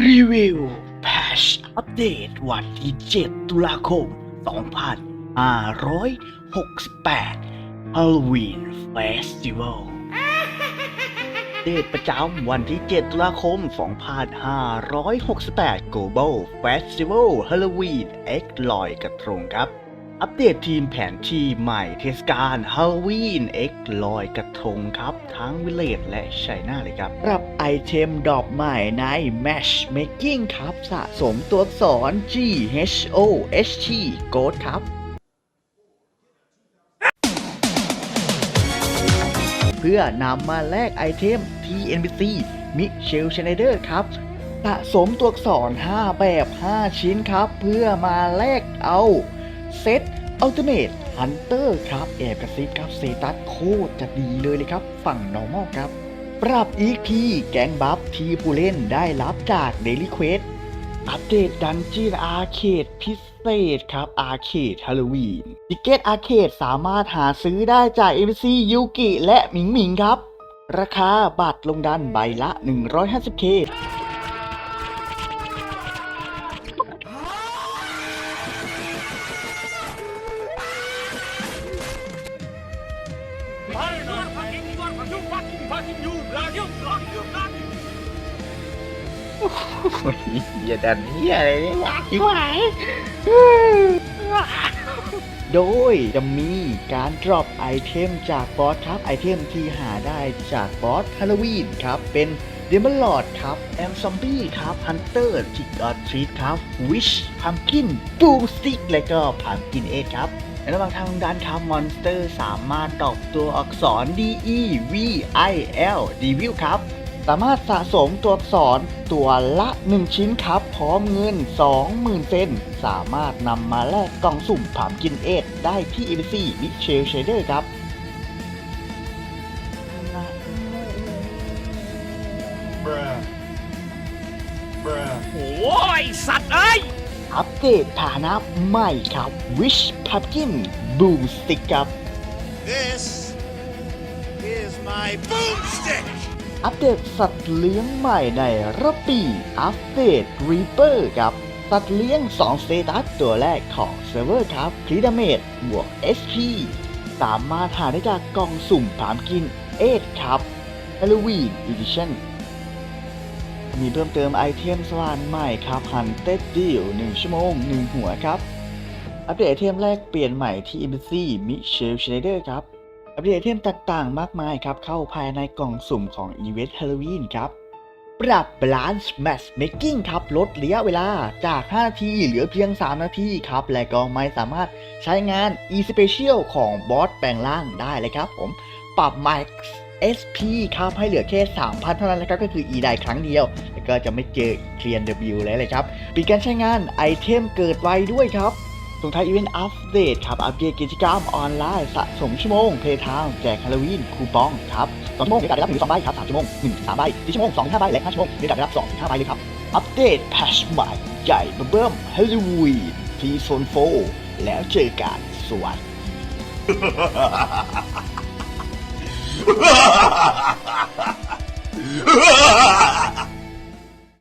รีวิวแพชอัปเดตวันที่ 7 ตุลาคม 2568 Halloween Festival เดตประจำวันที่ 7 ตุลาคม 2568 Global Festival Halloween X ลอยกระทงครับ อัปเดตทีมแผนที่ใหม่เทศกาล Halloween X ลอยกระทงครับ ทั้งวิเลจและไชน่าเลยครับ รับไอเทมดอกใหม่ใน Matchmaking ครับ สะสมตัวสอักษร G H O H T Ghost ครับเพื่อนำมาแลกไอเทม TNBC มิเชลชไนเดอร์ครับ สะสมตัวอักษร 5 แบบ 5 ชิ้นครับ เพื่อมาแลกเอา เซตอัลติเม e ฮันเตอร์ครับแอบกระซิบครับเซตัสโคตรจะดีเลยเลยครับ ฝั่ง normal ครับ ปรับ EP แกงบัฟที่ผู้เล่นได้รับจาก Daily Quest อัปเดตดันจีนอาร์เคดพิเศษครับอาร์เคดฮาโลวีนติเกตอาร์เคดสามารถหาซื้อได้จาก MC ยูกิและหมิงหมิงครับ ราคาบัตรลงดันใบละ 150k อย่าดันเฮียอะไรเนี่ยวะชิบหายโดยจะมีการ drop ไอเทมจากบอสครับ ไอเทมที่หาได้จากบอสฮาโลวีนครับ เป็นเดมอนลอดครับ แอมซอมบี้ครับฮันเตอร์ทิกออดทรีครับวิชพัมกินบูมสติกและก็พัมกินเอครับ ในระหว่างทางด้านครับมอนสเตอร์สามารถตอบตัวอักษร D E V I L d e v i l ครับ สามารถสะสมตัวอักษรตัวละ 1 ชิ้นครับ พร้อมเงิน 20,000 เซน สามารถนำมาแลกกล่องสุ่มผามกินเอทได้ที่ ABC มิเชลเชเดอร์ครับ Bruh. Bruh. โอ้ยสัตว์เอ้ย อัปเดตฐานะใหม่ครับ Wish Pumpkin Boom Stick ครับ This is my boomstick. อัปเดตสัตว์เลี้ยงใหม่ในรอบปีอัปเดต Reaper ครับ สัตว์เลี้ยง 2 สเตตัสตัวแรกของเซิร์ฟเวอร์ครับค r ีดาเมจบวก SP สามารถหาได้จากกล่องสุ่มผามกินเอทครับ Halloween Edition มีเพิ่มเติมไอเทมสว่านใหม่ครับ Hunted Deal 1ชั่วโมง 1 หัวครับ อัปเดตไอเทมแรกเปลี่ยนใหม่ที่ Embassy Michelle Schneider ครับอัปเดตไอเทมต่างๆ มากมายครับ เข้าภายในกล่องสุ่มของ Event Halloween ครับ ปรับ Balance Matchmaking ครับ ลดระยะเวลาจาก 5 นาที เหลือเพียง 3 นาทีครับ และก็ไม่สามารถใช้งาน E-Special ของบอสแปลงร่างได้เลยครับผม ปรับ Max SP ครับให้เหลือแค่ 3,000 เท่านั้นนะครับก็คือ E ได้ครั้งเดียว แล้วก็จะไม่เจอเคลียน W แล้วเลยครับปิดการใช้งานไอเทมเกิดไวด้วยครับส่งท้ายอีเวนต์อัปเดตครับ อัปเดตกิจกรรมออนไลน์สะสมชั่วโมง เพย์ทาวแจกฮาโลวีนคูปองครับ2ชั่วโมงมีโอกาสได้รับ1 2ใบครับ3ชั่วโมง1 3ใบ4ชั่วโมง2 5ใบและ5ชั่วโมงมีโอกาสได้รับ2 5ใบเลยครับ อัปเดตแพชใหม่ใหญ่เบิ่มฮาโลวีนทีโซนโฟแล้วเจอกันสวัสดี 으아!